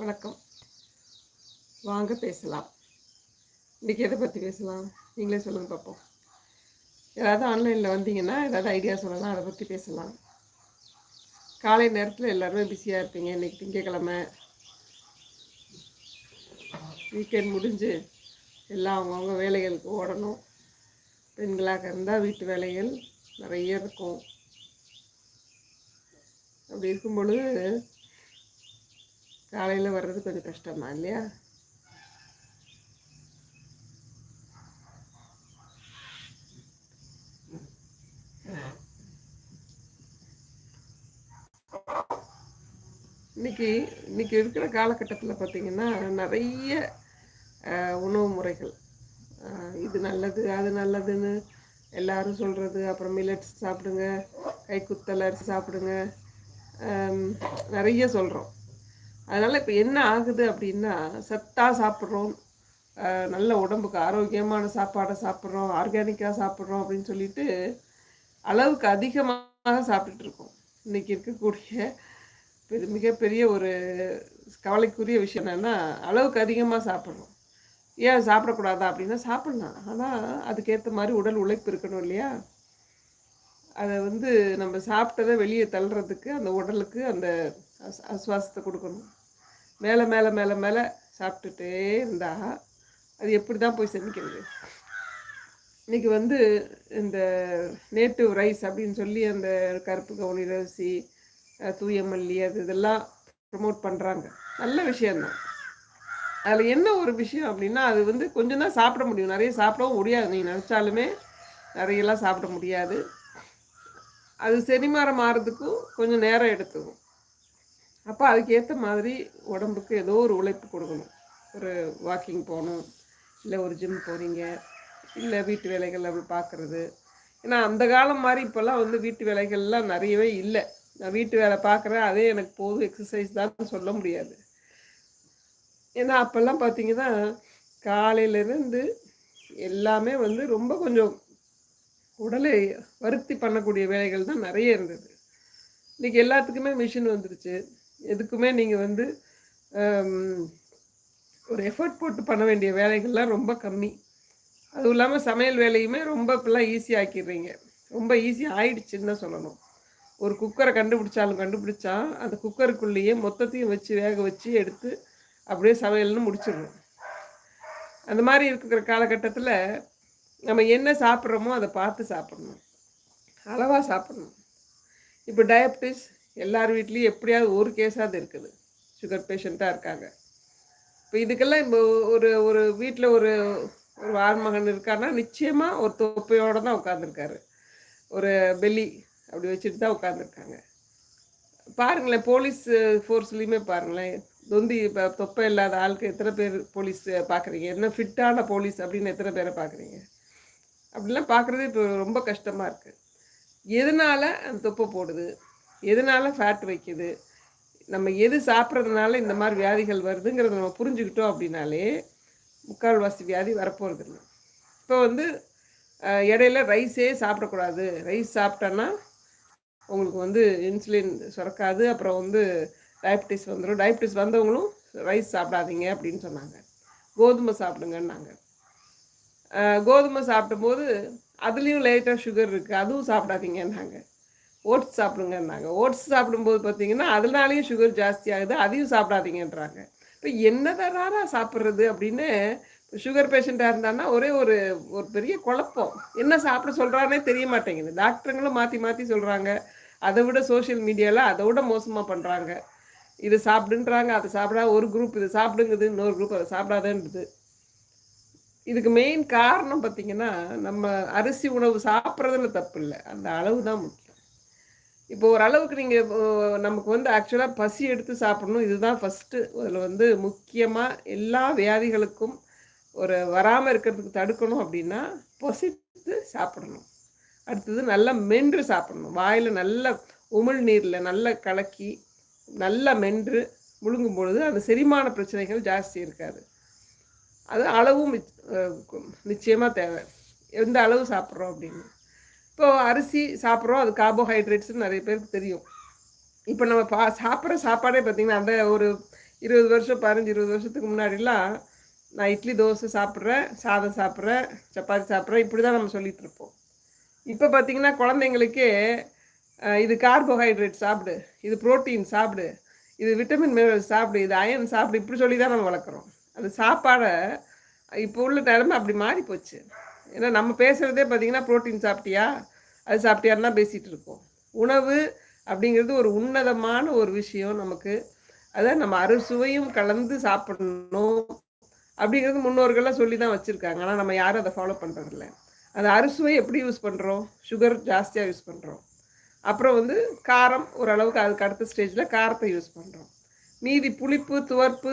வணக்கம். வாங்க பேசலாம். இன்றைக்கி எதை பற்றி பேசலாம்? நீங்களே சொல்லுங்கள் பார்ப்போம் ஏதாவது ஆன்லைனில் வந்தீங்கன்னா ஏதாவது ஐடியா சொல்லலாம் அதை பற்றி பேசலாம். காலை நேரத்தில் எல்லாருமே பிஸியாக இருப்பீங்க. இன்றைக்கி திங்கக்கிழமை. வீக்கெண்ட் முடிஞ்சு எல்லாம் அவங்கவுங்க வேலைகளுக்கு ஓடணும். பெண்களாக இருந்தால் வீட்டு வேலைகள் நிறைய இருக்கும். அப்படி இருக்கும் பொழுது காலையில் வர்றது கொஞ்சம் கஷ்டமா இல்லையா? இன்னைக்கு இன்னைக்கு இருக்கிற காலகட்டத்தில் பார்த்தீங்கன்னா நிறைய உணவு முறைகள். இது நல்லது அது நல்லதுன்னு எல்லாரும் சொல்கிறது அப்புறம் மில்லட்ஸ் சாப்பிடுங்க. கைக்குத்தல் அரிசி சாப்பிடுங்க. நிறைய சொல்கிறோம் அதனால் இப்போ என்ன ஆகுது அப்படின்னா சத்தாக சாப்பிட்றோம். நல்ல உடம்புக்கு ஆரோக்கியமான சாப்பாடை சாப்பிட்றோம் ஆர்கானிக்காக சாப்பிட்றோம் அப்படின்னு சொல்லிட்டு அளவுக்கு அதிகமாக சாப்பிட்டுட்டு இருக்கோம். இன்னைக்கு இருக்கக்கூடிய பெரு மிகப்பெரிய ஒரு கவலைக்குரிய விஷயம் என்னென்னா அளவுக்கு அதிகமாக சாப்பிட்றோம். ஏன் சாப்பிடக்கூடாதா அப்படின்னா சாப்பிட்லாம். ஆனால் அதுக்கேற்ற மாதிரி உடல் உழைப்பு இருக்கணும் இல்லையா? அதை வந்து நம்ம சாப்பிட்டதை வெளியே தள்ளுறதுக்கு அந்த உடலுக்கு அந்த அஸ் அஸ்வாசத்தை கொடுக்கணும். மேலே மேலே மேலே மேலே சாப்பிட்டுட்டே இருந்தால் அது எப்படி தான் போய் செமிக்கிறது? இன்றைக்கி வந்து இந்த நேட்டிவ் ரைஸ் அப்படின்னு சொல்லி அந்த கருப்பு கவுனி அரிசி தூய மல்லி அது இதெல்லாம் ப்ரமோட் பண்ணுறாங்க நல்ல விஷயந்தான் அதில் என்ன ஒரு விஷயம் அப்படின்னா அது வந்து கொஞ்சம் தான் சாப்பிட முடியும். நிறைய சாப்பிடவும் முடியாது. நீ நினச்சாலுமே நிறையெல்லாம் சாப்பிட முடியாது. அது செரிமாரம் ஆகிறதுக்கும் கொஞ்சம் நேரம் எடுத்துக்கும். அப்போ அதுக்கேற்ற மாதிரி உடம்புக்கு ஏதோ ஒரு உழைப்பு கொடுக்கணும். ஒரு வாக்கிங் போகணும் இல்லை ஒரு ஜிம் போகிறீங்க இல்லை வீட்டு வேலைகள் அப்படி பார்க்குறது ஏன்னா அந்த காலம் மாதிரி இப்போல்லாம் வந்து வீட்டு வேலைகள்லாம் நிறையவே இல்லை. நான் வீட்டு வேலை பார்க்குறேன் அதே எனக்கு போதும் எக்ஸசைஸ் தான் சொல்ல முடியாது. ஏன்னா அப்போல்லாம் பார்த்தீங்கன்னா காலையிலேருந்து எல்லாமே வந்து ரொம்ப கொஞ்சம் உடலை வருத்தி பண்ணக்கூடிய வேலைகள் தான் நிறைய இருந்தது. இன்றைக்கி எல்லாத்துக்குமே மிஷின் வந்துருச்சு. எதுக்குமே நீங்கள் வந்து ஒரு எஃபர்ட் போட்டு பண்ண வேண்டிய வேலைகள்லாம் ரொம்ப கம்மி. அதுவும் இல்லாமல் சமையல் வேலையுமே ரொம்ப இப்போல்லாம் ஈஸி ஆக்கிடுறீங்க. ரொம்ப ஈஸி ஆயிடுச்சுன்னு தான் சொல்லணும். ஒரு குக்கரை கண்டுபிடிச்சாலும் கண்டுபிடிச்சா அந்த குக்கருக்குள்ளேயே மொத்தத்தையும் வச்சு வேக வச்சு எடுத்து அப்படியே சமையல்னு முடிச்சிடணும் அந்த மாதிரி இருக்கிற காலகட்டத்தில் நம்ம என்ன சாப்பிட்றோமோ அதை பார்த்து சாப்பிடணும். அளவாக சாப்பிடணும். இப்போ டயபிட்டிஸ் எல்லார் வீட்லேயும் எப்படியாவது ஒரு கேஸாவது இருக்குது. சுகர் பேஷண்ட்டாக இருக்காங்க. இப்போ இதுக்கெல்லாம் இப்போ ஒரு ஒரு வீட்டில் ஒரு ஒரு ஆண்மகன் இருக்கான்னா நிச்சயமாக ஒரு தொப்பையோடு தான் உட்காந்துருக்காரு ஒரு பெல்லி அப்படி வச்சுட்டு தான் உட்காந்துருக்காங்க பாருங்களேன் போலீஸ் ஃபோர்ஸ்லேயுமே பாருங்களேன். தொந்தி இப்போ தொப்பை இல்லாத ஆளுக்கு எத்தனை பேர் போலீஸ் பார்க்குறீங்க என்ன ஃபிட்டான போலீஸ் அப்படின்னு எத்தனை பேரை பார்க்குறீங்க அப்படிலாம் பார்க்குறது இப்போ ரொம்ப கஷ்டமாக இருக்குது எதனால் அந்த தொப்பை போடுது? எதனால் ஃபேட் வைக்குது? நம்ம எது சாப்பிட்றதுனால இந்த மாதிரி வியாதிகள் வருதுங்கிறத நம்ம புரிஞ்சுக்கிட்டோம் அப்படின்னாலே முக்கால்வாசி வியாதி வரப்போகிறது இல்லை இப்போ வந்து இடையில ரைஸே சாப்பிடக்கூடாது. ரைஸ் சாப்பிட்டோன்னா உங்களுக்கு வந்து இன்சுலின் சுரக்காது. அப்புறம் வந்து டயபிட்டிஸ் வந்துடும் டயபிட்டிஸ் வந்தவங்களும் ரைஸ் சாப்பிடாதீங்க அப்படின்னு சொன்னாங்க. கோதுமை சாப்பிடுங்கன்னாங்க. கோதுமை சாப்பிடும்போது அதுலேயும் லைட்டாக சுகர் இருக்குது அதுவும் சாப்பிடாதீங்கன்னாங்க. ஓட்ஸ் சாப்பிடுங்கன்னாங்க. ஓட்ஸ் சாப்பிடும்போது பார்த்தீங்கன்னா அதனாலேயும் சுகர் ஜாஸ்தி ஆகுது அதையும் சாப்பிடாதீங்கன்றாங்க. இப்போ என்னதாரா சாப்பிட்றது அப்படின்னு சுகர் பேஷண்ட்டாக இருந்தான்னா ஒரே ஒரு ஒரு பெரிய குழப்பம். என்ன சாப்பிட சொல்கிறானே தெரிய மாட்டேங்குது. டாக்டருங்களும் மாற்றி மாற்றி சொல்கிறாங்க அதை விட சோஷியல் மீடியாவில் அதை விட மோசமாக பண்ணுறாங்க இது சாப்பிடுன்றாங்க அதை சாப்பிடா ஒரு குரூப் இது சாப்பிடுங்குது இன்னொரு குரூப் அதை சாப்பிடாதன்றது இதுக்கு மெயின் காரணம் பார்த்தீங்கன்னா நம்ம அரிசி உணவு சாப்பிட்றதுல தப்பு இல்லை. அந்த அளவு தான் முக்கியம். இப்போ ஓரளவுக்கு நீங்கள் நமக்கு வந்து ஆக்சுவலாக பசி எடுத்து சாப்பிடணும். இதுதான் ஃபஸ்ட்டு அதில் வந்து முக்கியமாக எல்லா வியாதிகளுக்கும் ஒரு வராமல் இருக்கிறதுக்கு தடுக்கணும் அப்படின்னா பசித்து சாப்பிடணும். அடுத்தது நல்லா மென்று சாப்பிடணும். வாயில் நல்ல உமிழ் நீரில் நல்லா கலக்கி நல்லா மென்று முழுங்கும் பொழுது அந்த செரிமான பிரச்சனைகள் ஜாஸ்தி இருக்காது. அது அளவும் நிச்சயமாக தேவை. எந்த அளவு சாப்பிட்றோம் அப்படின்னு. இப்போது அரிசி சாப்பிட்றோம் அது கார்போஹைட்ரேட்ஸ்னு நிறைய பேருக்கு தெரியும். இப்போ நம்ம பா சாப்பிட்ற சாப்பாடே பார்த்திங்கன்னா அந்த ஒரு இருபது வருஷம் பதினஞ்சு இருபது வருஷத்துக்கு முன்னாடிலாம் நான் இட்லி தோசை சாப்பிட்றேன் சாதம் சாப்பிட்றேன் சப்பாத்தி சாப்பிட்றேன் இப்படி தான் நம்ம சொல்லிகிட்டு இருப்போம். இப்போ பார்த்தீங்கன்னா குழந்தைங்களுக்கே இது கார்போஹைட்ரேட் சாப்பிடு இது ப்ரோட்டீன் சாப்பிடு இது விட்டமின் மினரல் சாப்பிடு இது அயன் சாப்பிடு இப்படி சொல்லி தான் நம்ம வளர்க்குறோம். அந்த சாப்பாடை இப்போ உள்ள நிலமை அப்படி மாறி போச்சு ஏன்னா நம்ம பேசுகிறதே பார்த்தீங்கன்னா ப்ரோட்டீன் சாப்பிட்டியா? அது சாப்பிட்டியான்னு பேசிகிட்டு இருக்கோம். உணவு அப்படிங்கிறது ஒரு உன்னதமான ஒரு விஷயம் நமக்கு. அதை நம்ம அறுசுவையும் கலந்து சாப்பிடணும் அப்படிங்கிறது முன்னோர்கள்லாம் சொல்லி தான் வச்சுருக்காங்க. ஆனால் நம்ம யாரும் அதை ஃபாலோ பண்ணுறதில்ல அந்த அறுசுவை எப்படி யூஸ் பண்ணுறோம் சுகர் ஜாஸ்தியாக யூஸ் பண்ணுறோம் அப்புறம் வந்து காரம் ஓரளவுக்கு அதுக்கு அடுத்த ஸ்டேஜில் காரத்தை யூஸ் பண்ணுறோம் மீதி புளிப்பு துவர்ப்பு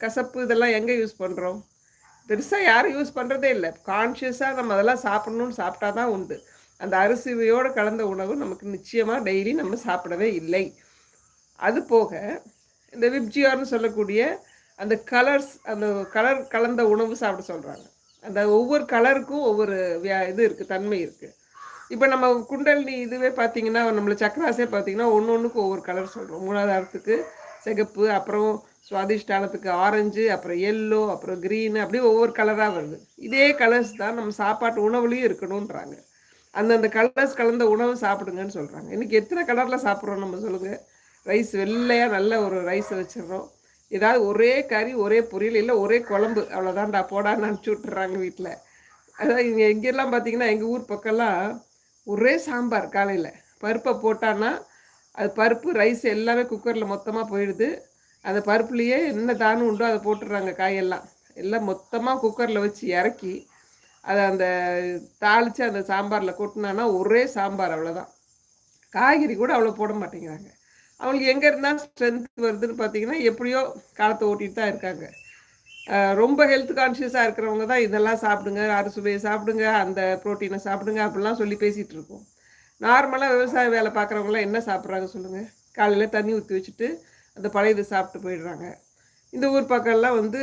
கசப்பு இதெல்லாம் எங்கே யூஸ் பண்ணுறோம் பெருசாக யாரும் யூஸ் பண்ணுறதே இல்லை. கான்ஷியஸாக நம்ம அதெல்லாம் சாப்பிட்ணுன்னு சாப்பிட்டா தான் உண்டு. அந்த அரிசியோடு கலந்த உணவு நமக்கு நிச்சயமாக டெய்லி நம்ம சாப்பிடவே இல்லை. அது போக இந்த விப்ஜியார்னு சொல்லக்கூடிய அந்த கலர்ஸ் அந்த கலர் கலந்த உணவு சாப்பிட சொல்கிறாங்க அந்த ஒவ்வொரு கலருக்கும் ஒவ்வொரு வியா இது இருக்குது தன்மை இருக்குது இப்போ நம்ம குண்டலினி இதுவே பார்த்தீங்கன்னா நம்மள சக்கராசே பார்த்தீங்கன்னா ஒன்று ஒன்றுக்கு ஒவ்வொரு கலர் சொல்கிறோம் மூணாவது அறத்துக்கு சிகப்பு அப்புறம் சுவாதிஷ்டானத்துக்கு ஆரஞ்சு அப்புறம் எல்லோ அப்புறம் க்ரீனு அப்படியே ஒவ்வொரு கலராக வருது. இதே கலர்ஸ் தான் நம்ம சாப்பாட்டு உணவுலையும் இருக்கணுன்றாங்க அந்தந்த கலர்ஸ் கலந்த உணவு சாப்பிடுங்கன்னு சொல்கிறாங்க இன்றைக்கி எத்தனை கலரில் சாப்பிட்றோம் நம்ம சொல்லுங்கள் ரைஸ் வெள்ளையாக நல்ல ஒரு ரைஸை வச்சிடுறோம். ஏதாவது ஒரே கறி ஒரே பொரியல் இல்லை ஒரே குழம்பு அவ்வளோதான்டா போடான்னு அனுப்பிச்சி விட்டுறாங்க வீட்டில் அதான் இங்கே எங்கெல்லாம் பார்த்தீங்கன்னா எங்கள் ஊர் பக்கம்லாம் ஒரே சாம்பார் காலையில். பருப்பை போட்டான்னா அது பருப்பு ரைஸ் எல்லாமே குக்கரில் மொத்தமாக போயிடுது. அந்த பருப்புலேயே என்ன தானும் உண்டோ அதை போட்டுடுறாங்க காயெல்லாம். எல்லாம் மொத்தமாக குக்கரில் வச்சு இறக்கி அதை அந்த தாளித்து அந்த சாம்பாரில் கொட்டினான்னா ஒரே சாம்பார் அவ்வளோதான் காய்கறி கூட அவ்வளோ போட மாட்டேங்கிறாங்க. அவங்களுக்கு எங்கே இருந்தால் ஸ்ட்ரென்த் வருதுன்னு பார்த்தீங்கன்னா எப்படியோ காலத்தை ஓட்டிகிட்டு தான் இருக்காங்க. ரொம்ப ஹெல்த் கான்ஷியஸாக இருக்கிறவங்க தான் இதெல்லாம் சாப்பிடுங்க அறுசுவையை சாப்பிடுங்க அந்த ப்ரோட்டீனை சாப்பிடுங்க அப்படிலாம் சொல்லி பேசிகிட்டு இருக்கோம். நார்மலாக விவசாய வேலை பார்க்குறவங்களாம் என்ன சாப்பிட்றாங்க சொல்லுங்கள் காலையில் தண்ணி ஊற்றி வச்சுட்டு அந்த பழையது சாப்பிட்டு போயிடுறாங்க. இந்த ஊர் பக்கம்லாம் வந்து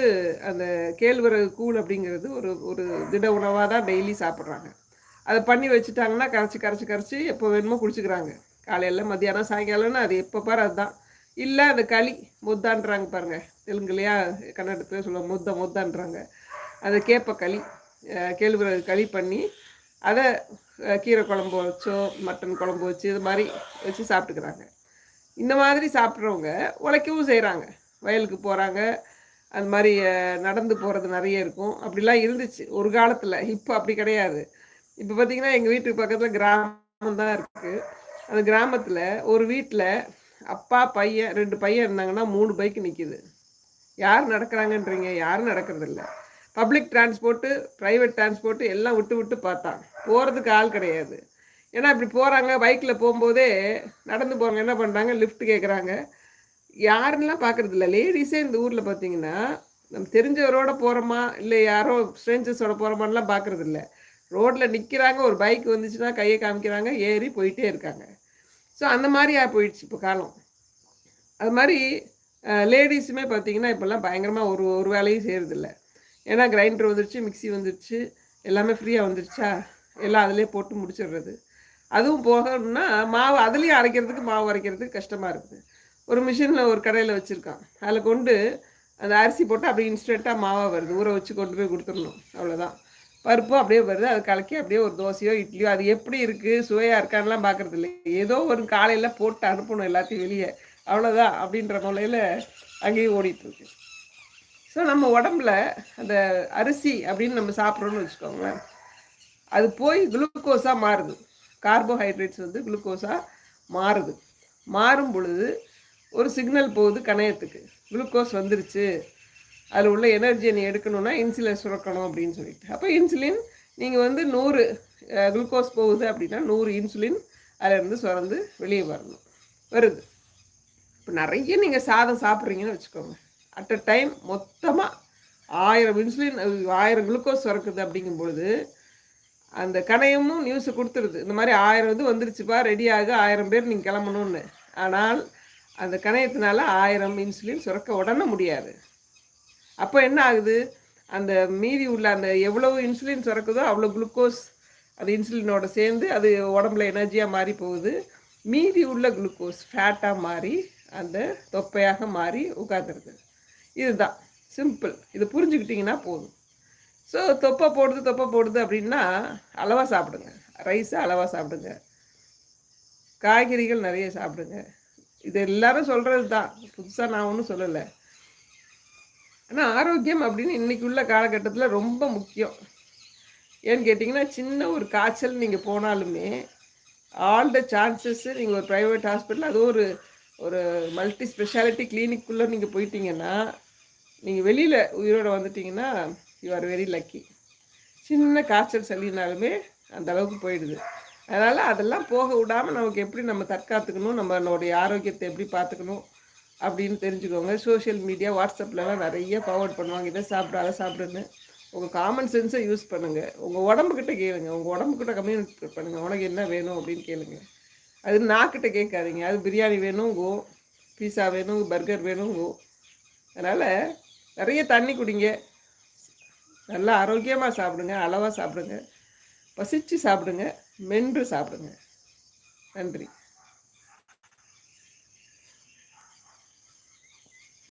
அந்த கேழ்வரகு கூழ் அப்படிங்கிறது ஒரு ஒரு திட உணவாக தான் டெய்லி சாப்பிட்றாங்க. அதை பண்ணி வச்சுட்டாங்கன்னா கரைச்சி கரைச்சி கரைச்சி எப்போ வேணுமோ குடிச்சிக்கிறாங்க. காலையில் மத்தியானம் சாயங்காலம்னு அது எப்போ பாரு அதுதான். இல்லை அந்த களி முத்தான்றாங்க பாருங்கள் தெலுங்குலையா கன்னடத்துல சொல்லுவாங்க முத்த முத்தான்றாங்க. அந்த கேப்ப களி கேழ்வரகு களி பண்ணி அதை கீரை குழம்பு வச்சோ மட்டன் குழம்பு வச்சு இது மாதிரி வச்சு சாப்பிட்டுக்கிறாங்க. இந்த மாதிரி சாப்பிட்றவங்க உழைக்கவும் செய்கிறாங்க வயலுக்கு போகிறாங்க அந்த மாதிரி நடந்து போகிறது நிறைய இருக்கும். அப்படிலாம் இருந்துச்சு. ஒரு காலத்தில். இப்போ அப்படி கிடையாது. இப்போ பார்த்தீங்கன்னா எங்கள் வீட்டுக்கு பக்கத்தில் கிராமம் தான் இருக்குது அந்த கிராமத்தில் ஒரு வீட்டில் அப்பா பையன் ரெண்டு பையன் இருந்தாங்கன்னா மூணு பைக் நிற்கிது யார் நடக்கிறாங்கன்றீங்க? யாரும் நடக்கிறதில்ல. பப்ளிக் டிரான்ஸ்போர்ட்டு ப்ரைவேட் டிரான்ஸ்போர்ட்டு எல்லாம் விட்டு விட்டு பார்த்தான். போகிறதுக்கு ஆள் கிடையாது. ஏன்னா இப்படி போகிறாங்க பைக்கில் போகும்போதே நடந்து போகிறாங்க என்ன பண்ணுறாங்க லிஃப்ட் கேட்குறாங்க யாருன்னெலாம் பார்க்குறது இல்லை லேடிஸே இந்த ஊரில் பார்த்தீங்கன்னா நம்ம தெரிஞ்சவரோட போகிறோமா இல்லை யாரோ ஸ்ட்ரேஞ்சர்ஸோட போகிறோமான்லாம் பார்க்குறது இல்லை ரோட்டில் நிற்கிறாங்க ஒரு பைக் வந்துச்சுன்னா கையை காமிக்கிறாங்க ஏறி போயிட்டே இருக்காங்க. ஸோ அந்த மாதிரியா போயிடுச்சு இப்போ காலம். அது மாதிரி லேடிஸுமே பார்த்தீங்கன்னா இப்போல்லாம் பயங்கரமாக ஒரு ஒரு வேலையும் செய்கிறதில்ல ஏன்னா கிரைண்டர் வந்துருச்சு மிக்ஸி வந்துருச்சு எல்லாமே ஃப்ரீயாக வந்துருச்சா? எல்லாம் அதிலே போட்டு முடிச்சிடுறது. அதுவும் போகணும்னா மாவு அதுலேயும் அரைக்கிறதுக்கு மாவு அரைக்கிறதுக்கு கஷ்டமாக இருக்குது. ஒரு மிஷினில் ஒரு கடையில் வச்சுருக்கான். அதில் கொண்டு அந்த அரிசி போட்டு அப்படியே இன்ஸ்டண்ட்டாக மாவாக வருது. ஊற வச்சு கொண்டு போய் கொடுத்துடணும். அவ்வளோதான் பருப்பும் அப்படியே வருது. அது கலக்கி அப்படியே ஒரு தோசையோ இட்லியோ அது எப்படி இருக்குது சுவையாக இருக்கான்லாம் பார்க்குறது இல்லை. ஏதோ ஒரு காலையில் போட்டு அனுப்பணும் எல்லாத்தையும் வெளியே. அவ்வளோதான் அப்படின்ற முறையில் அங்கேயும் ஓடிட்டுருக்கு ஸோ நம்ம உடம்புல அந்த அரிசி அப்படின்னு நம்ம சாப்பிட்றோன்னு வச்சுக்கோங்களேன். அது போய் குளுக்கோஸாக மாறுது. கார்போஹைட்ரேட்ஸ் வந்து குளுக்கோஸாக மாறுது. மாறும் பொழுது ஒரு சிக்னல் போகுது கணையத்துக்கு. குளுக்கோஸ் வந்துருச்சு. அதில் உள்ள எனர்ஜியை நீ எடுக்கணும்னா இன்சுலின் சுரக்கணும் அப்படின்னு சொல்லிட்டு. அப்போ இன்சுலின் நீங்கள் வந்து நூறு குளுக்கோஸ் போகுது அப்படின்னா நூறு இன்சுலின் அதிலேருந்து சுரந்து வெளியே வரணும். வருது. இப்போ நிறைய நீங்கள் சாதம் சாப்பிட்றீங்கன்னு வச்சுக்கோங்க. அட் அ டைம் மொத்தமாக ஆயிரம் இன்சுலின் ஆயிரம் குளுக்கோஸ் சுரக்குது அப்படிங்கும் பொழுது அந்த கணையமும் நியூஸை கொடுத்துருது. இந்த மாதிரி ஆயிரம் இது வந்துருச்சுப்பா ரெடியாக ஆயிரம் பேர் நீங்கள் கிளம்பணும்னு. ஆனால் அந்த கணையத்தினால ஆயிரம் இன்சுலின் சுரக்க உடனே முடியாது. அப்போ என்ன ஆகுது? அந்த மீதி உள்ள அந்த எவ்வளவு இன்சுலின் சுரக்குதோ அவ்வளோ குளுக்கோஸ் அந்த இன்சுலினோட சேர்ந்து அது உடம்புல எனர்ஜியாக மாறி போகுது. மீதி உள்ள குளுக்கோஸ் ஃபேட்டாக மாறி அந்த தொப்பையாக மாறி உட்காந்துருது இதுதான். சிம்பிள் இது புரிஞ்சுக்கிட்டிங்கன்னா போதும். ஸோ தொப்பை போடுது தொப்பை போடுது அப்படின்னா அளவாக சாப்பிடுங்க. ரைஸை அளவாக சாப்பிடுங்க. காய்கறிகள் நிறைய சாப்பிடுங்க. இது எல்லாரும் சொல்கிறது தான் புதுசாக நான் ஒன்றும் சொல்லலை. ஆனால் ஆரோக்கியம் அப்படின்னு இன்றைக்கி உள்ள காலகட்டத்தில் ரொம்ப முக்கியம். ஏன்னு கேட்டிங்கன்னா சின்ன ஒரு காய்ச்சல் நீங்கள் போனாலுமே ஆல் த சான்சஸ்ஸு நீங்கள் ஒரு ப்ரைவேட் ஹாஸ்பிட்டல் அதுவும் ஒரு ஒரு மல்டி ஸ்பெஷாலிட்டி கிளினிக்குள்ளே நீங்கள் போயிட்டீங்கன்னா நீங்கள் வெளியில் உயிரோடு வந்துட்டிங்கன்னா யூ ஆர் வெரி லக்கி சின்ன காய்ச்சல் சளினாலுமே அந்த அளவுக்கு போயிடுது. அதனால் அதெல்லாம் போக விடாமல் நமக்கு எப்படி நம்ம தற்காத்துக்கணும் நம்மளுடைய ஆரோக்கியத்தை எப்படி பார்த்துக்கணும் அப்படின்னு தெரிஞ்சுக்கோங்க. சோஷியல் மீடியா வாட்ஸ்அப்லலாம் நிறைய ஃபார்வர்ட் பண்ணுவாங்க. இதை சாப்பிடாத அதை சாப்பிடுன்னு. உங்கள் காமன் சென்ஸை யூஸ் பண்ணுங்கள் உங்கள் உடம்புக்கிட்ட கேளுங்க. உங்கள் உடம்புக்கிட்ட கம்யூனிகேட் பண்ணுங்கள் உனக்கு என்ன வேணும் அப்படின்னு கேளுங்க. அது நாக்கிட்ட கேட்காதீங்க. அது பிரியாணி வேணுங்கோ பீஸா வேணும் பர்கர் வேணுங்கோ அதனால் நிறைய தண்ணி குடிங்க. நல்லா ஆரோக்கியமாக சாப்பிடுங்க அளவாக சாப்பிடுங்க. பசிச்சு சாப்பிடுங்க மென்று சாப்பிடுங்க. நன்றி.